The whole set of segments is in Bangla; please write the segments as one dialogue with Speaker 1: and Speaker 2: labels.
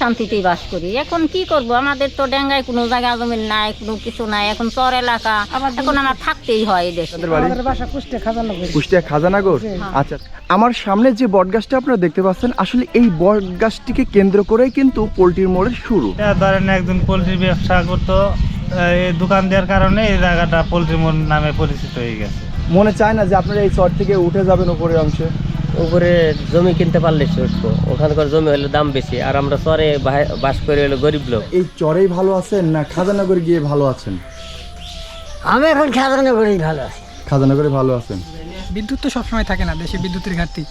Speaker 1: শান্তিতেই বাস করি। এখন কি করব? আমাদের তো ডেঙ্গায় কোনো জায়গা জমিন নাই কোনো কিছু নাই। এখন চর এলাকা। এখন আমার থাকতেই হয় এই দেশে।
Speaker 2: কুষ্টিয়া খাজানাগর। আচ্ছা আমার সামনে যে বটগাছটা আপনারা দেখতে পাচ্ছেন আসলে এই বটগাছটিকে কেন্দ্র করেই কিন্তু পোলট্রির মোড়ের শুরু।
Speaker 3: ধরেন একজন পোলট্রি ব্যবসা করতো এই দোকান দেওয়ার কারণে এই জায়গাটা পোলট্রি মোড় নামে পরিচিত হয়ে গেছে।
Speaker 2: মনে চায় না যে আপনারা এই চর থেকে উঠে যাবেন উপরের অংশে।
Speaker 4: উপরে জমি কিনতে পারলে উঠবো ওখানকার জমি হলে দাম বেশি। আর আমরা চরে বাস করে হলো গরিব লোক।
Speaker 2: এই চরেই ভালো আছেন না খাজানাগরে গিয়ে ভালো আছেন?
Speaker 5: আমি এখন খাজানা করি ভালো আছি।
Speaker 2: খাজানাগরে ভালো আছেন?
Speaker 6: বিদ্যুৎ তো সবসময় থাকে না দেশে বিদ্যুতের ঘাটতি।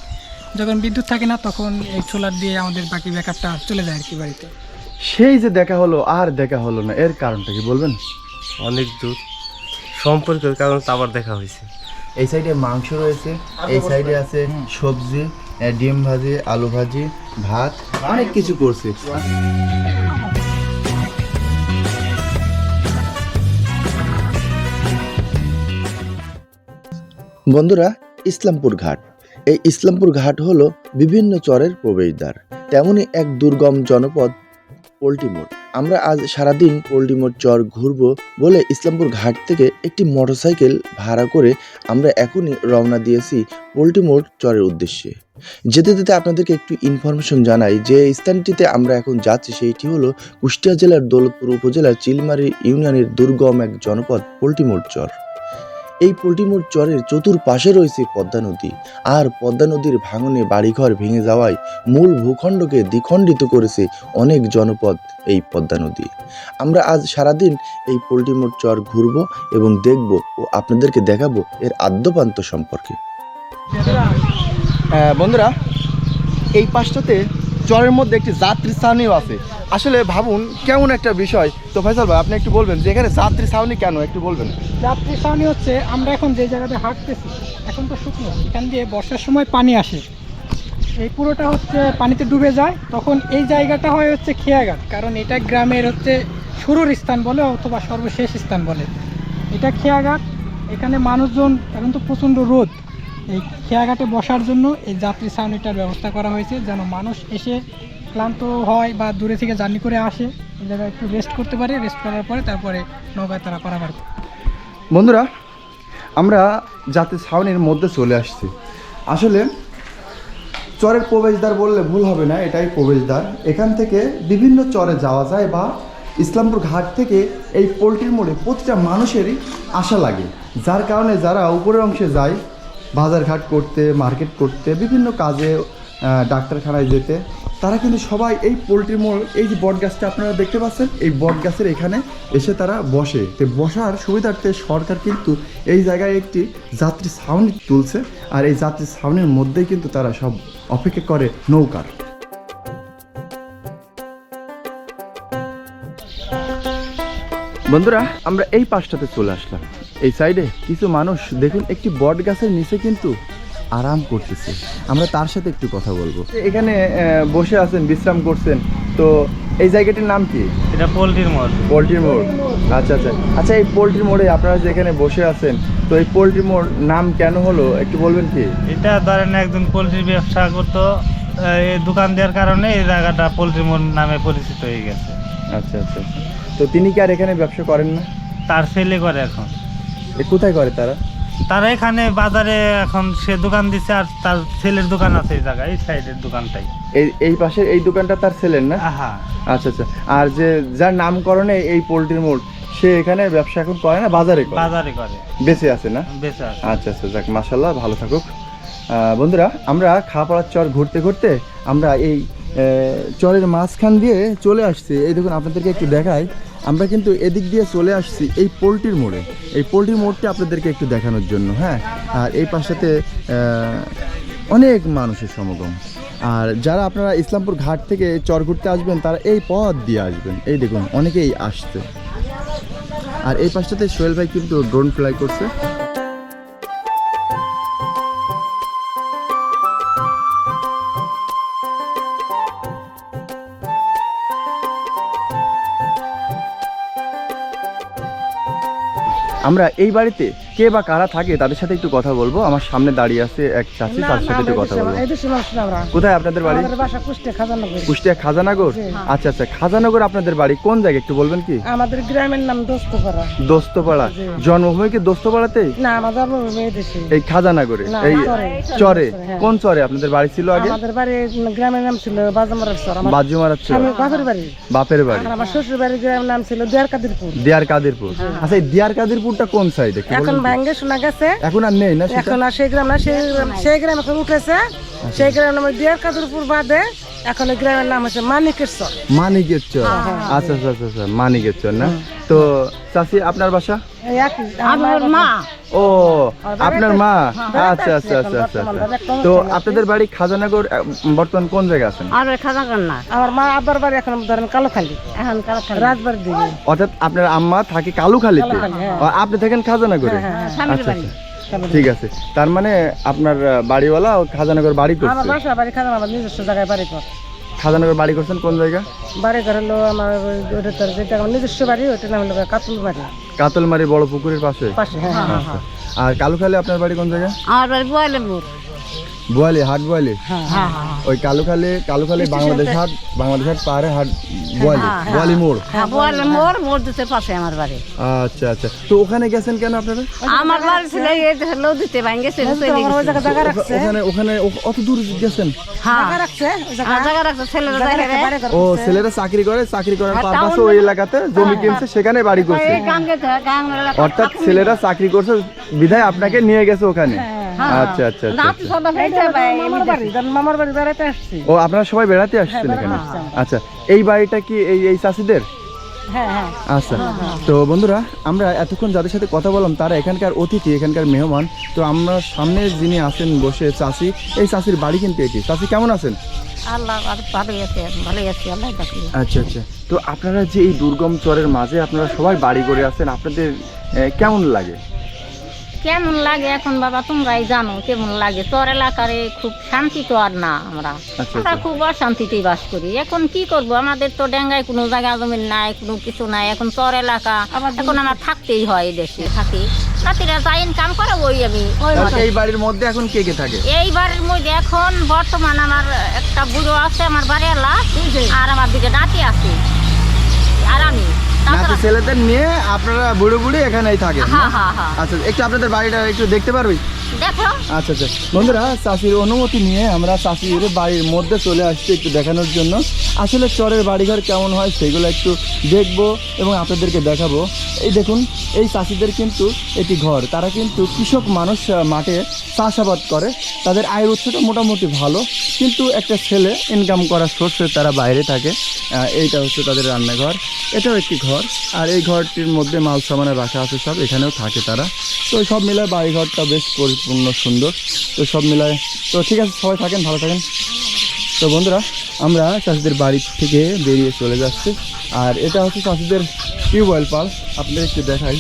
Speaker 6: যখন বিদ্যুৎ থাকে না তখন এই সোলার দিয়ে আমাদের বাকি ব্যাকআপটা চলে যায় আর কি বাড়িতে।
Speaker 2: সেই যে দেখা হলো আর দেখা হলো না এর কারণটা কি বলবেন?
Speaker 4: অনেক দূর। সম্পর্কের কারণে তো আবার দেখা হয়েছে।
Speaker 2: এই সাইডে মাংস রয়েছে এই সাইডে আছে সবজি ডিম ভাজি আলু ভাজি ভাত অনেক কিছু করছে। বন্ধুরা ইসলামপুর ঘাট। এই ইসলামপুর ঘাট হলো বিভিন্ন চরের প্রবেশদ্বার। তেমনই এক দুর্গম জনপদ পোল্টিমোড় আমরা আজ সারাদিন পোল্ডিমোর চর ঘুরবো বলে ইসলামপুর ঘাট থেকে একটি মোটরসাইকেল ভাড়া করে আমরা এখনই রওনা দিয়েছি পোল্টিমোড় চরের উদ্দেশ্যে। যেতে যেতে আপনাদেরকে একটু ইনফরমেশন জানাই যে স্থানটিতে আমরা এখন যাচ্ছি সেইটি হলো কুষ্টিয়া জেলার দৌলতপুর উপজেলার চিলমারি ইউনিয়নের দুর্গম এক জনপদ পোল্টিমোর চর। এই পোল্টিমোড় চরের চতুর্পাশে রয়েছে পদ্মা নদী। আর পদ্মা নদীর ভাঙনে বাড়িঘর ভেঙে যাওয়ায় মূল ভূখণ্ডকে দ্বিখণ্ডিত করেছে অনেক জনপদ এই পদ্মা নদী। আমরা আজ সারাদিন এই পোল্টিমোড় চর ঘুরব এবং দেখব ও আপনাদেরকে দেখাবো এর আদ্যপান্ত সম্পর্কে। বন্ধুরা, এই পাশটাতে চরের মধ্যে একটি যাত্রী ছাউনিও আছে। আসলে ভাবুন, কেমন একটা বিষয়। তো ফয়সাল ভাই, আপনি একটু বলবেন যে এখানে যাত্রী ছাউনি কেন? একটু বলবেন।
Speaker 6: যাত্রী ছাউনি হচ্ছে, আমরা এখন যে জায়গাতে হাঁটতেছি, এখন তো শুকনো। এখান দিয়ে বর্ষার সময় পানি আসে। এই পুরোটা হচ্ছে পানিতে ডুবে যায়। তখন এই জায়গাটা হয় হচ্ছে খেয়াঘাট। কারণ এটা গ্রামের হচ্ছে শুরুর স্থান বলে অথবা সর্বশেষ স্থান বলে। এটা খেয়াঘাট। এখানে মানুষজন, এখন তো প্রচণ্ড রোদ। এই খেয়াঘাটে বসার জন্য এই যাত্রী ছাউনিটার ব্যবস্থা করা হয়েছে, যেন মানুষ এসে ক্লান্ত হয় বা দূরে থেকে জার্নি করে আসে। এই জায়গায় একটু রেস্ট করতে পারে রেস্ট করার পরে তারপরে নৌকায় তারা পারাবার
Speaker 2: বন্ধুরা, আমরা যাত্রী ছাউনির মধ্যে চলে আসছি। আসলে চরের প্রবেশদ্বার বললে ভুল হবে না, এটাই প্রবেশদ্বার। এখান থেকে বিভিন্ন চরে যাওয়া যায় বা ইসলামপুর ঘাট থেকে এই পোলট্রির মোড়ে প্রতিটা মানুষেরই আশা লাগে। যার কারণে যারা উপরের অংশে যায় বাজারঘাট করতে, মার্কেট করতে, বিভিন্ন কাজে ডাক্তারখানায় যেতে, তারা কিন্তু সবাই এই পোলট্রি মোড়, এই যে বট গাছটা আপনারা দেখতে পাচ্ছেন, এই বট গাছের এখানে এসে তারা বসে। তো বসার সুবিধার্থে সরকার কিন্তু এই জায়গায় একটি যাত্রী ছাউনি তুলছে, আর এই যাত্রী ছাউনির মধ্যেই কিন্তু তারা সব অপেক্ষা করে নৌকার। বন্ধুরা আমরা এই পাশটাতে চলে আসলাম। এই সাইডে কিছু মানুষ দেখুন একটি বট গাছের নিচে কিন্তু আরাম করতেছে। আমরা তার সাথে একটু কথা বলব। এখানে বসে আছেন বিশ্রাম করছেন। তো এই জায়গাটির নাম কি?
Speaker 3: এটা পোলট্রির মোড়।
Speaker 2: পোলট্রির মোড়। আচ্ছা আচ্ছা। আচ্ছা এই পোলট্রির মোড়ে আপনারা যেখানে বসে আছেন তো এই পোলট্রি মোড় নাম কেন হলো? একটু বলবেন কি?
Speaker 3: এটা ধরেন একজন পোলট্রি ব্যবসা করতো এই দোকান দেওয়ার কারণে এই জায়গাটা পোলট্রি মোড় নামে পরিচিত হয়ে গেছে।
Speaker 2: আচ্ছা আচ্ছা। তো তিনি কি আর এখানে ব্যবসা করেন না?
Speaker 3: তার ছেলে করে এখন।
Speaker 2: এ কোথায় করে তারা?
Speaker 3: তারা এখানে বাজারে এখন সে দোকান দিচ্ছে আর তার ছেলের দোকান আছে এই জায়গায় এই সাইডের দোকানটাই।
Speaker 2: এই এই পাশে এই দোকানটা তার ছেলের না?
Speaker 3: আহা
Speaker 2: আচ্ছা আচ্ছা। আর যে যার নামকরণে এই পোলট্রির মোড় সে এখানে ব্যবসা এখন করে না বাজারে করে?
Speaker 3: বাজারে করে।
Speaker 2: বেঁচে আছে না?
Speaker 3: বেচে আছে।
Speaker 2: আচ্ছা আচ্ছা যাক মাসাল্লাহ ভালো থাকুক। বন্ধুরা আমরা খাওয়া খাপাড়ার চর ঘুরতে ঘুরতে আমরা এই চরের মাঝখান দিয়ে চলে আসছি। এই দেখুন, আপনাদেরকে একটু দেখাই। আমরা কিন্তু এদিক দিয়ে চলে আসছি এই পোলট্রির মোড়ে। এই পোলট্রির মোড়টা আপনাদেরকে একটু দেখানোর জন্য হ্যাঁ? আর এই পাশাতে অনেক মানুষের সমাগম। আর যারা আপনারা ইসলামপুর ঘাট থেকে চর ঘুরতে আসবেন, তারা এই পথ দিয়ে আসবেন। এই দেখুন, অনেকেই আসছে। আর এই পাশটাতে সোহেল ভাই কিন্তু ড্রোন ফ্লাই করছে। আমরা এই বাড়িতে কে বা কারা থাকে তাদের সাথে একটু কথা বলব। আমার সামনে দাঁড়িয়ে আছে এক চাষি তার সাথে একটু কথা বলব। কোথায় আপনাদের বাড়ি? কুষ্টিয়া খাজানগর। আচ্ছা আচ্ছা খাজানগর আপনাদের বাড়ি কোন জায়গায়? একটু বলবেন কি?
Speaker 5: আমাদের গ্রামের নাম দোস্তপাড়া।
Speaker 2: দোস্তপাড়া। জন্মভূমি কি দোস্তপাড়াতেই?
Speaker 5: না আমাদের এই
Speaker 2: খাজানগরে এই
Speaker 5: চরে।
Speaker 2: চরে।
Speaker 5: হ্যাঁ।
Speaker 2: কোন চরে আপনাদের বাড়ি ছিল আগে?
Speaker 5: আমাদের বাড়ি গ্রামের নাম ছিল বাজামারার সর আমার
Speaker 2: বাজু
Speaker 5: বাপের বাড়ি।
Speaker 2: বাপের বাড়ি।
Speaker 5: আমার শ্বশুর বাড়ির গ্রামের নাম ছিল দেয়ার কাদিরপুর
Speaker 2: দিয়ার কাদিরপুর আচ্ছা এই দিয়ার কাদিরপুরটা কোন সাইডে
Speaker 5: এখন ভাঙ্গে শোনা গেছে।
Speaker 2: এখন আর নেই না
Speaker 5: এখন আর সেই গ্রাম না সেই গ্রাম সেই গ্রাম এখন উঠেছে। সেই গ্রামের মধ্যে দেয়ার কাদিরপুর বাদে এখন গ্রামের নাম হচ্ছে মানিকের সর
Speaker 2: মানিকের চর আচ্ছা আচ্ছা আচ্ছা আচ্ছা মানিকের চর না? তো চাষি আপনার বাসা?
Speaker 1: আমার মা।
Speaker 2: ও আপনার মা? আচ্ছা আচ্ছা আচ্ছা আচ্ছা আচ্ছা। তো আপনাদের বাড়ি খাজানগর বর্তমান কোন জায়গায় আছেন?
Speaker 1: আর না।
Speaker 5: আমার মা আব্বার বাড়ি এখন ধরেন কালোখালি।
Speaker 1: এখন
Speaker 5: দিকে
Speaker 2: অর্থাৎ আপনার আম্মা থাকে কালুখালীতে? আপনি থাকেন খাজানগরে? আচ্ছা আচ্ছা। ঠিক আছে। তার মানে আপনার বাড়িওয়ালা ও খাজানগর বাড়ি করছে?
Speaker 5: আমার বাসা বাড়ি খাজান আমার নিজস্ব জায়গায় বাড়ি কর
Speaker 2: খাজানগর বাড়ি করছেন কোন জায়গা?
Speaker 5: বাড়ি ঘর হলো আমার ওই- ওটা তোর যেটা আমার নিজস্ব বাড়ি ওটা নাম হলো কাতলমারি। বাড়ি
Speaker 2: কাতলমারি বড় পুকুরের পাশে?
Speaker 5: পাশে হ্যাঁ হ্যাঁ
Speaker 2: আচ্ছা। আর কালুখালে আপনার বাড়ি কোন জায়গা?
Speaker 1: আমার বাড়ি বয়লেপুর
Speaker 2: বোয়ালি হাট বোয়ালি
Speaker 5: হ্যাঁ
Speaker 1: হ্যাঁ হ্যাঁ
Speaker 2: ওই কালুখালী কালুখালী বাংলাদেশ হাট বাংলাদেশ হাট পাহাড়ে হাট বোয়ালি বোয়ালি মোড়।
Speaker 1: হ্যাঁ বয়লে দিতে পাশে আমার বাড়ি।
Speaker 2: আচ্ছা আচ্ছা। তো ওখানে গেছেন কেন আপনারা?
Speaker 1: আমার বাড়ি ছিল এই
Speaker 5: রাখছে।
Speaker 2: ওখানে ওখানে অত দূর গেছেন?
Speaker 1: হ্যাঁ।
Speaker 2: ও ছেলেরা চাকরি করে চাকরি করার পারপাসে ওই এলাকাতে জমি কিনছে সেখানে বাড়ি করছে। অর্থাৎ ছেলেরা চাকরি করছে বিধায় আপনাকে নিয়ে গেছে ওখানে। আচ্ছা আচ্ছা আচ্ছা
Speaker 1: নাতি
Speaker 5: মামার বাড়ি মামার বাড়ি বেড়াতে আসছি।
Speaker 2: ও আপনারা সবাই বেড়াতে আসছেন এখানে? আচ্ছা এই বাড়িটা কি এই এই চাষিদের?
Speaker 5: হ্যাঁ হ্যাঁ।
Speaker 2: আচ্ছা তো বন্ধুরা আমরা এতক্ষণ যাদের সাথে কথা বললাম তারা এখানকার অতিথি এখানকার মেহমান তো আমরা সামনে যিনি আছেন বসে চাষি এই চাষির বাড়ি কিন্তু এটি। চাষি কেমন আছেন? আচ্ছা আচ্ছা। তো আপনারা যে এই দুর্গম চরের মাঝে আপনারা সবাই বাড়ি করে আছেন আপনাদের কেমন লাগে?
Speaker 1: কেমন লাগে এখন বাবা তোমরাই জানো কেমন লাগে। চর এলাকারে খুব শান্তি তো আর না আমরা।
Speaker 2: আচ্ছা,
Speaker 1: আমরা
Speaker 2: আচ্ছা।
Speaker 1: খুব অশান্তিতেই বাস করি। এখন কি করব? আমাদের তো ডেঙ্গায় কোনো জায়গা জমিন নাই কোনো কিছু নাই। এখন চর এলাকা। এখন আমার থাকতেই হয় এই দেশে থাকি। নাতিরা যা ইনকাম করে ওই আমি ওই
Speaker 2: এই বাড়ির মধ্যে এখন কে কে থাকে?
Speaker 1: এইবারের মধ্যে এখন বর্তমান আমার একটা বুড়ো আছে আমার বাড়িওয়ালা আর আমার দিকে নাতি আছে। আর আমি।
Speaker 2: নাতি ছেলেদের নিয়ে আপনারা বুড়ো বুড়ি এখানেই থাকেন আচ্ছা একটু আপনাদের বাড়িটা একটু দেখতে পারবি আচ্ছা আচ্ছা। বন্ধুরা, চাষির অনুমতি নিয়ে আমরা চাষির বাড়ির মধ্যে চলে আসছি একটু দেখানোর জন্য। আসলে চরের বাড়িঘর কেমন হয় সেগুলো একটু দেখব এবং আপনাদেরকে দেখাবো। এই দেখুন, এই চাষিদের কিন্তু এটি ঘর। তারা কিন্তু কৃষক মানুষ মাঠে চাষাবাদ করে। তাদের আয়ের উৎসটা মোটামুটি ভালো। কিন্তু একটা ছেলে ইনকাম করার সোর্সে তারা বাইরে থাকে। এইটা হচ্ছে তাদের রান্নাঘর। এটাও একটি ঘর। আর এই ঘরটির মধ্যে মাল সামানে রাখা আছে, সব এখানেও থাকে তারা। তো সব মিলে বাড়িঘরটা বেশ পরিপূর্ণ। সুন্দর। তো সব মিলায় তো ঠিক আছে, সবাই থাকেন, ভালো থাকেন। তো বন্ধুরা, আমরা চাষিদের বাড়ি থেকে বেরিয়ে চলে যাচ্ছি। আর এটা হচ্ছে চাষিদের টিউবওয়েল পাল। আপনাদের একটু দেখাই।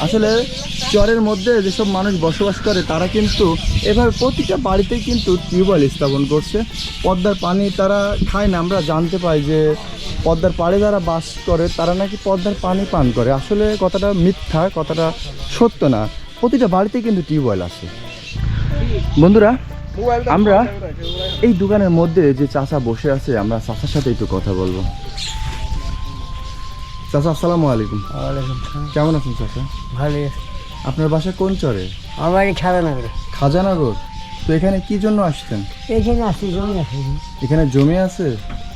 Speaker 2: আসলে চরের মধ্যে যেসব মানুষ বসবাস করে, তারা কিন্তু এভাবে প্রতিটা বাড়িতেই কিন্তু টিউবওয়েল স্থাপন করছে। পদ্মার পানি তারা খায় না। আমরা জানতে পাই যে পদ্মার পাড়ে যারা বাস করে, তারা নাকি পদ্মার পানি পান করে। আসলে কথাটা মিথ্যা, কথাটা সত্য না। প্রতিটা বাড়িতেই কিন্তু টিউবওয়েল আছে। বন্ধুরা আমরা এই দোকানের মধ্যে যে চাচা বসে আছে আমরা চাচার সাথে একটু কথা বলব। চাচা আসসালামু আলাইকুম। কেমন আছেন চাচা?
Speaker 5: ভালো।
Speaker 2: আপনার বাসা কোন চরে?
Speaker 5: আমার বাড়ি খাজানগরে।
Speaker 2: খাজানগর। তো এখানে কি জন্য আসছেন?
Speaker 5: এইখানে আসছি জমি আছে।
Speaker 2: এখানে জমি আছে?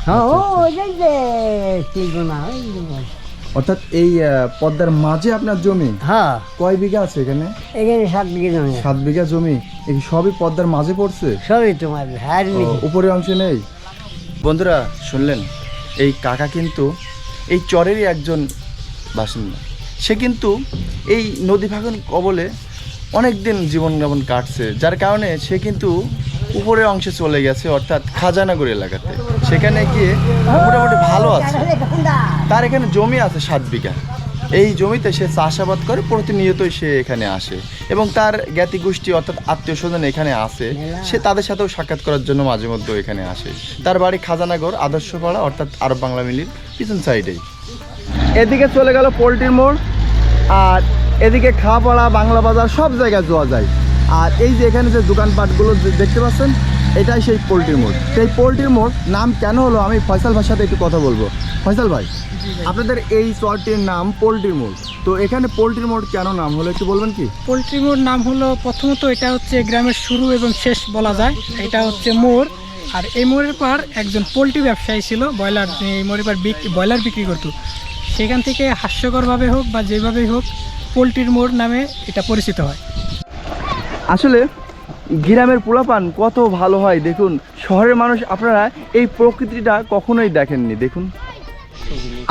Speaker 5: হ্যাঁ ও ওই যে চিনবো না
Speaker 2: অর্থাৎ এই পদ্মার মাঝে আপনার জমি?
Speaker 5: হ্যাঁ।
Speaker 2: কয় বিঘা আছে এখানে?
Speaker 5: এখানে সাত বিঘা জমি।
Speaker 2: সাত বিঘা জমি। এই সবই পদ্মার মাঝে পড়ছে?
Speaker 5: সবই তোমার
Speaker 2: উপরের অংশে নেই? বন্ধুরা শুনলেন? এই কাকা কিন্তু এই চরেরই একজন বাসিন্দা। সে কিন্তু এই নদী ভাঙন কবলে অনেক দিন জীবনযাপন কাটছে। যার কারণে সে কিন্তু উপরের অংশে চলে গেছে অর্থাৎ খাজানাগর এলাকাতে। সেখানে গিয়ে মোটামুটি ভালো আছে। তার এখানে জমি আছে সাত বিঘা। এই জমিতে সে চাষাবাদ করে প্রতিনিয়তই সে এখানে আসে এবং তার জ্ঞাতি গোষ্ঠী অর্থাৎ আত্মীয় স্বজন এখানে আসে। সে তাদের সাথেও সাক্ষাৎ করার জন্য মাঝে মধ্যে এখানে আসে। তার বাড়ি খাজানাগর, আদর্শপাড়া অর্থাৎ আরব বাংলা মিলির পিছন সাইডেই এদিকে চলে গেল পোলট্রির মোড়, আর এদিকে খাপাড়া, বাংলা বাজার সব জায়গায় যাওয়া যায়। আর এই যে এখানে যে দোকানপাটগুলো দেখতে পাচ্ছেন এটাই সেই পোলট্রির মোড়। সেই পোলট্রির মোড় নাম কেন হলো? আমি ফয়সাল ভাইয়ের সাথে একটু কথা বলব। ফয়সাল ভাই আপনাদের এই চরটির নাম পোলট্রির মোড়। তো এখানে পোলট্রির মোড় কেন নাম হলো একটু বলবেন কি?
Speaker 6: পোলট্রি মোড় নাম হলো প্রথমত এটা হচ্ছে গ্রামের শুরু এবং শেষ বলা যায়। এটা হচ্ছে মোড়। আর এই মোড়ের পর একজন পোলট্রি ব্যবসায়ী ছিল ব্রয়লার এই মোড়ের পর ব্রয়লার বিক্রি করতো। সেখান থেকে হাস্যকরভাবে হোক বা যেভাবেই হোক পোলট্রির মোড় নামে এটা পরিচিত হয়।
Speaker 2: আসলে গ্রামের পোলাপান কত ভালো হয় দেখুন। শহরের মানুষ আপনারা এই প্রকৃতিটা কখনোই দেখেননি, দেখুন।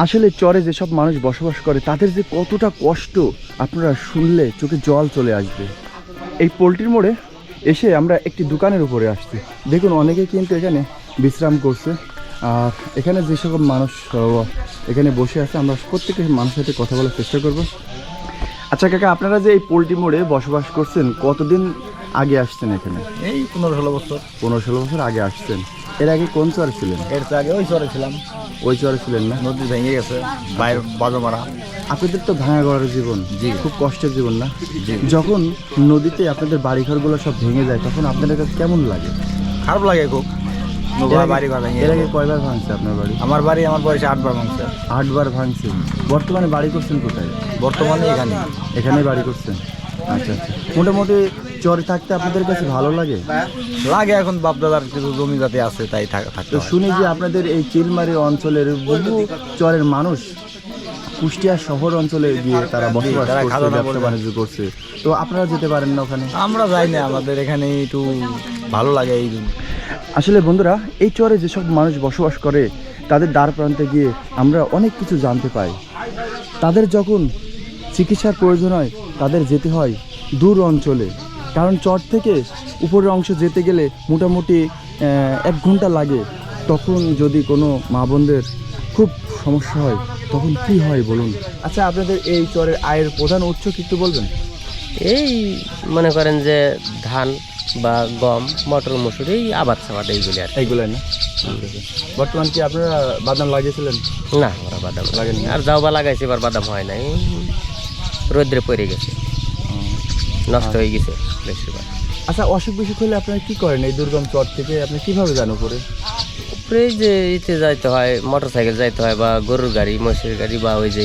Speaker 2: আসলে চরে যেসব মানুষ বসবাস করে, তাদের যে কতটা কষ্ট আপনারা শুনলে চোখে জল চলে আসবে। এই পোলট্রির মোড়ে এসে আমরা একটি দোকানের উপরে আসছি। দেখুন, অনেকে কিন্তু এখানে বিশ্রাম করছে। আর এখানে যে সকল মানুষ, এখানে বসে আছে, আমরা প্রত্যেকে মানুষের সাথে কথা বলার চেষ্টা করব। আচ্ছা কাকা, আপনারা যে এই পোলট্রি মোড়ে বসবাস করছেন, কতদিন আগে আসছেন এখানে?
Speaker 7: এই পনেরো ষোলো বছর।
Speaker 2: পনেরো ষোলো বছর আগে আসছেন। এর আগে কোন চরে ছিলেন?
Speaker 7: এর তো আগে ওই চরে ছিলাম।
Speaker 2: ওই চরে ছিলেন না?
Speaker 7: নদী ভেঙে গেছে বাইরে বাজো মারা
Speaker 2: আপনাদের তো ভাঙা গড়ার জীবন জি। খুব কষ্টের জীবন না? যখন নদীতে আপনাদের বাড়িঘরগুলো সব ভেঙে যায় তখন আপনাদের কাছে কেমন লাগে?
Speaker 7: খারাপ লাগে খুব। বাড়ি
Speaker 2: এর আগে কয়বার ভাঙছে আপনার বাড়ি?
Speaker 7: আমার বাড়ি আমার বয়সে আটবার মাংস
Speaker 2: আটবার ভাঙছে। বর্তমানে বাড়ি করছেন কোথায়?
Speaker 7: বর্তমানে এখানে।
Speaker 2: এখানে বাড়ি করছেন? আচ্ছা আচ্ছা। মোটামুটি চরে থাকতে আপনাদের কাছে ভালো লাগে?
Speaker 7: লাগে এখন বাপদাদার কিছু জমি যাতে আছে তাই থাক- থাকতে
Speaker 2: তো শুনি যে আপনাদের এই চিলমারি অঞ্চলের বহু চরের মানুষ কুষ্টিয়া শহর অঞ্চলে গিয়ে তারা বসবাস করছে ব্যবসা বাণিজ্য করছে। তো আপনারা যেতে পারেন না ওখানে?
Speaker 7: আমরা যাই না আমাদের এখানে একটু ভালো লাগে এই
Speaker 2: আসলে বন্ধুরা এই চরে যেসব মানুষ বসবাস করে তাদের দ্বার প্রান্তে গিয়ে আমরা অনেক কিছু জানতে পাই। তাদের যখন চিকিৎসার প্রয়োজন হয় তাদের যেতে হয় দূর অঞ্চলে। কারণ চর থেকে উপরের অংশ যেতে গেলে মোটামুটি এক ঘণ্টা লাগে। তখন যদি কোনো মা বোনদের খুব সমস্যা হয় তখন কি হয় বলুন? আচ্ছা আপনাদের এই চরের আয়ের প্রধান উৎস কি একটু বলবেন?
Speaker 4: এই মনে করেন যে ধান বা গম মটর মসুর এই আবাদ সাবাদ এইগুলি আর
Speaker 2: এইগুলো না? বর্তমান কি আপনারা বাদাম লাগিয়েছিলেন?
Speaker 4: না ওরা বাদাম
Speaker 2: লাগেনি।
Speaker 4: আর যাও বা লাগাইছে এবার বাদাম হয় নাই। রৌদ্রে পড়ে গেছে। নষ্ট হয়ে। গেছে বেশিরভাগ।
Speaker 2: আচ্ছা অসুখ বিসুখ হলে আপনারা কি করেন এই দুর্গম চট থেকে? আপনি কীভাবে যান উপরে?
Speaker 4: উপরে যে ইতে যাইতে হয় মোটর সাইকেল যাইতে হয় বা গরুর গাড়ি মহিষের গাড়ি বা ওই যে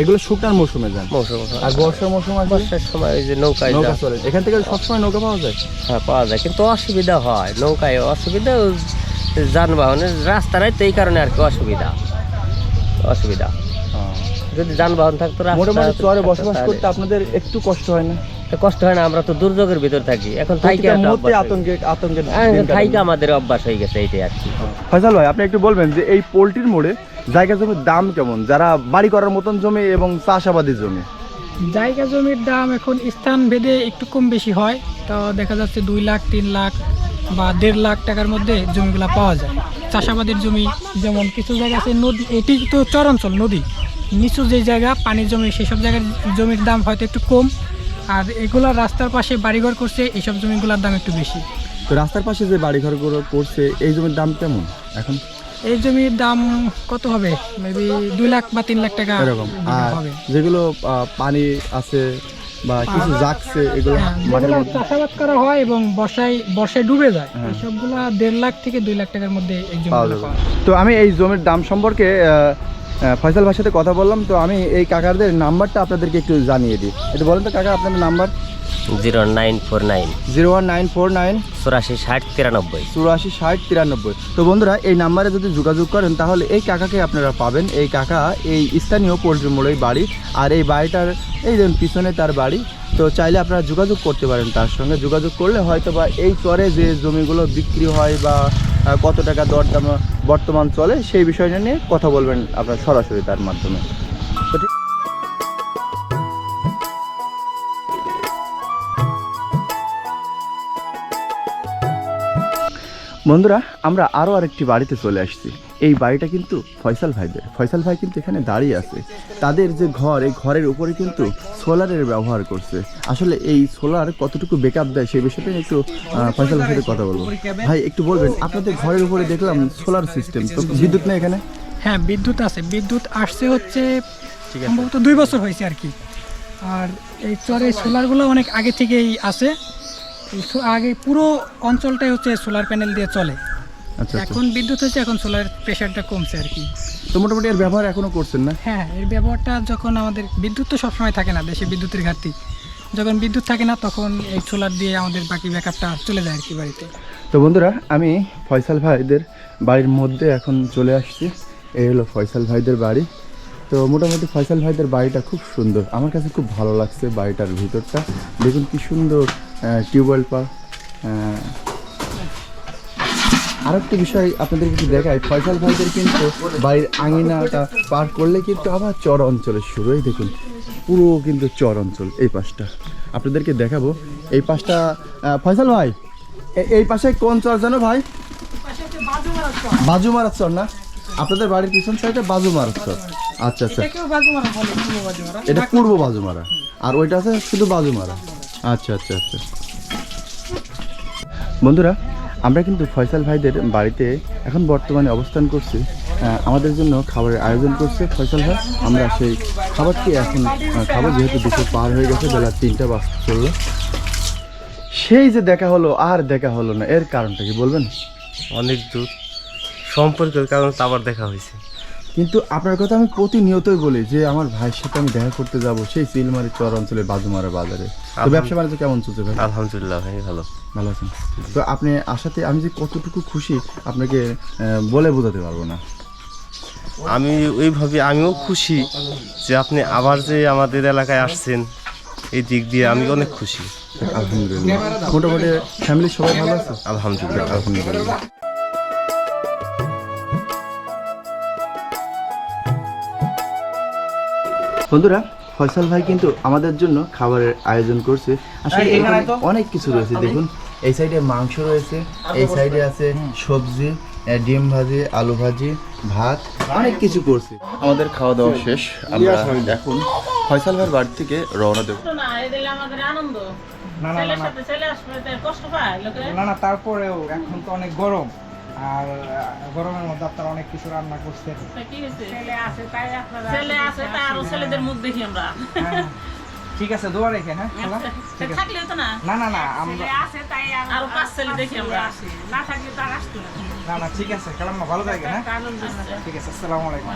Speaker 2: এগুলো শুকনার মৌসুমে যান?
Speaker 4: মৌসুম
Speaker 2: আর বর্ষার মৌসুম
Speaker 4: বর্ষার সময় ওই যে নৌকায়
Speaker 2: নৌকা চলে। এখান থেকে সবসময় নৌকা পাওয়া যায়?
Speaker 4: হ্যাঁ পাওয়া যায় কিন্তু অসুবিধা হয়। নৌকায় অসুবিধা যানবাহনের রাস্তা নাই তো এই কারণে আর কি অসুবিধা। অসুবিধা। যদি যানবাহন থাকতো
Speaker 2: মোটামুটি চরে বসবাস করতে আপনাদের একটু কষ্ট হয় না?
Speaker 4: কষ্ট হয় না আমরা তো দুর্যোগের ভিতর থাকি। এখন থাইকা হয়ে
Speaker 2: আতঙ্কে আতঙ্কে
Speaker 4: গেছে। হ্যাঁ, আমাদের অভ্যাস হয়ে গেছে এইটাই আর কি।
Speaker 2: ফয়সাল ভাই আপনি একটু বলবেন যে এই পোলট্রির মোড়ে জায়গা জমির দাম কেমন? যারা বাড়ি করার মতন জমি এবং চাষাবাদী জমি।
Speaker 6: জায়গা জমির দাম এখন স্থান ভেদে একটু কম বেশি হয়। তো দেখা যাচ্ছে দুই লাখ তিন লাখ বা দেড় লাখ টাকার মধ্যে জমিগুলো পাওয়া যায়। চাষাবাদের জমি যেমন কিছু জায়গা আছে নদী এটি তো চরাঞ্চল নদী। নিচু যে জায়গা পানির জমি সেসব জায়গার জমির দাম হয়তো একটু কম। আর এগুলা রাস্তার পাশে বাড়িঘর করছে এইসব জমিগুলোর দাম একটু বেশি।
Speaker 2: তো রাস্তার পাশে যে বাড়িঘরগুলো করছে এই জমির দাম কেমন এখন?
Speaker 6: এই জমির দাম কত হবে? মেবি দুই লাখ বা তিন লাখ টাকা
Speaker 2: এরকম। আর
Speaker 6: হবে
Speaker 2: যেগুলো আহ, পানি আছে বা কিছু জাগছে এগুলো
Speaker 6: হ্যাঁ,
Speaker 2: মাঠের
Speaker 6: যেগুলো
Speaker 2: মধ্যে।
Speaker 6: চাষাবাদ করা হয় এবং বর্ষায় বর্ষায় ডুবে যায়
Speaker 2: হ্যাঁ।
Speaker 6: এই সবগুলা দেড় লাখ থেকে দুই লাখ টাকার মধ্যে এই
Speaker 2: পাওয়া
Speaker 6: জমিগুলো
Speaker 2: যাবে।
Speaker 6: পাওয়া যায়।
Speaker 2: তো আমি এই জমির দাম সম্পর্কে আহ, ফয়সাল ভাইয়ের সাথে কথা বললাম তো আমি এই কাকারদের নাম্বারটা আপনাদেরকে একটু জানিয়ে দিই। একটু বলেন তো কাকা আপনাদের number?
Speaker 4: Zero nine four nine.
Speaker 2: Zero one nine four nine
Speaker 4: চুরাশি ষাট তিরানব্বই।
Speaker 2: চুরাশি ষাট তিরানব্বই। তো বন্ধুরা এই নাম্বারে যদি যোগাযোগ করেন তাহলে এই কাকাকে আপনারা পাবেন। এই কাকা এই স্থানীয় পোলট্রি মোড়েই বাড়ি আর এই বাড়িটার এই যেমন পিছনে তার বাড়ি। তো চাইলে আপনারা যোগাযোগ করতে পারেন তার সঙ্গে। যোগাযোগ করলে হয়তো বা এই চরে যে জমিগুলো বিক্রি হয় বা কত টাকা দরদাম বর্তমান চলে, সেই বিষয়টা নিয়ে কথা বলবেন আপনার সরাসরি তার মাধ্যমে। বন্ধুরা, আমরা আরও আরেকটি বাড়িতে চলে আসছি। এই বাড়িটা কিন্তু ফয়সাল ভাইদের। ফয়সাল ভাই কিন্তু এখানে দাঁড়িয়ে আছে। তাদের যে ঘর এই ঘরের উপরে কিন্তু সোলারের ব্যবহার করছে। আসলে এই সোলার কতটুকু বেকআপ দেয় সেই বিষয়টা নিয়ে একটু ফয়সাল ভাইয়ের সাথে কথা বলব। ভাই একটু বলবেন আপনাদের ঘরের উপরে দেখলাম সোলার সিস্টেম তো বিদ্যুৎ নেই এখানে?
Speaker 6: হ্যাঁ বিদ্যুৎ আছে। বিদ্যুৎ আসছে হচ্ছে সম্ভবত দুই বছর হয়েছে আর কি। আর এই চরে সোলারগুলো অনেক আগে থেকেই আছে। আগে পুরো অঞ্চলটাই হচ্ছে সোলার প্যানেল দিয়ে চলে। এখন বিদ্যুৎ হচ্ছে এখন সোলার প্রেশারটা কমছে আর কি।
Speaker 2: তো মোটামুটি এর ব্যবহার এখনও করছেন না?
Speaker 6: হ্যাঁ এর ব্যবহারটা যখন আমাদের বিদ্যুৎ তো সবসময় থাকে না দেশে বিদ্যুতের ঘাটতি। যখন বিদ্যুৎ থাকে না তখন এই সোলার দিয়ে আমাদের বাকি ব্যাকআপটা চলে যায় আর কি বাড়িতে।
Speaker 2: তো বন্ধুরা আমি ফয়সাল ভাইদের বাড়ির মধ্যে এখন চলে আসছি। এই হলো ফয়সাল ভাইদের বাড়ি। তো মোটামুটি ফয়সাল ভাইদের বাড়িটা খুব সুন্দর। আমার কাছে খুব ভালো লাগছে বাড়িটার ভিতরটা। দেখুন কি সুন্দর টিউবওয়েল পা আর একটা বিষয় আপনাদের কিছু দেখায় ফয়সাল ভাইদের কিন্তু বাড়ির আঙিনাটা পার করলে কিন্তু আবার চর অঞ্চলের শুরু এই দেখুন পুরো কিন্তু চর অঞ্চল এই পাশটা। আপনাদেরকে দেখাবো। এই পাশটা ফয়সাল ভাই এই পাশে কোন চর জানো ভাই? বাজু মারার চর না? আপনাদের বাড়ির পিছন সাইডে বাজু মারার চর। আচ্ছা আচ্ছা। এটা পূর্ব বাজু মারা আর ওইটা আছে শুধু বাজু মারা আচ্ছা আচ্ছা আচ্ছা। বন্ধুরা আমরা কিন্তু ফয়সাল ভাইদের বাড়িতে এখন বর্তমানে অবস্থান করছি আমাদের জন্য খাবারের আয়োজন করছে ফয়সাল ভাই। আমরা সেই খাবারটি এখন খাবার যেহেতু দুপুর পার হয়ে গেছে, বেলা তিনটা বাস চলল। সেই যে দেখা হলো, আর দেখা হলো না, এর কারণটা কি বলবেন?
Speaker 8: অনেক দূর সম্পর্কের কারণে আবার দেখা হয়েছে।
Speaker 2: কিন্তু আপনার কথা আমি প্রতিনিয়তই বলি যে আমার ভাইয়ের সাথে আমি দেখা করতে যাব সেই সিলমারি চর অঞ্চলে বাজুমারা বাজারে। তো ব্যবসা বাণিজ্য কেমন চলছে ভাই?
Speaker 8: আলহামদুলিল্লাহ ভাই ভালো।
Speaker 2: ভালো আছেন? তো আপনি আসাতে আমি যে কতটুকু খুশি আপনাকে বলে বোঝাতে পারব না।
Speaker 8: আমি ওইভাবে আমিও খুশি যে আপনি আবার যে আমাদের এলাকায় আসছেন এই দিক দিয়ে আমি অনেক খুশি।
Speaker 2: আলহামদুলিল্লাহ। মোটামুটি ফ্যামিলির সবাই ভালো আছে?
Speaker 8: আলহামদুলিল্লাহ।
Speaker 2: আলহামদুলিল্লাহ। বন্ধুরা ফয়সাল ভাই কিন্তু আমাদের জন্য খাবারের আয়োজন করছে। আসলে এখানে অনেক কিছু রয়েছে দেখুন। এই সাইডে মাংস রয়েছে এই সাইডে আছে সবজি ডিম ভাজি আলু ভাজি ভাত অনেক কিছু করছে। আমাদের খাওয়া দাওয়া শেষ আমরা এখন ফয়সাল ভাইয়ের বাড়ি থেকে রওনা দেবো।
Speaker 6: না না না না। না না তারপরেও এখন তো অনেক গরম। আর গরমের মধ্যে আপনারা অনেক কিছু রান্না করছেন।
Speaker 9: ছেলে আছে তাই আরও ছেলেদের মুখ দেখি আমরা।
Speaker 6: হ্যাঁ, ঠিক আছে দোয়া রেখে হ্যাঁ আছে।
Speaker 9: থাকলে তো না?
Speaker 6: না না না আমরা
Speaker 9: আরও পাঁচ ছেলে দেখি আমরা। না থাকলে তার আসতো
Speaker 6: না। না ঠিক আছে কালাম ভালো থাকে হ্যাঁ। ঠিক আছে আসসালামু আলাইকুম।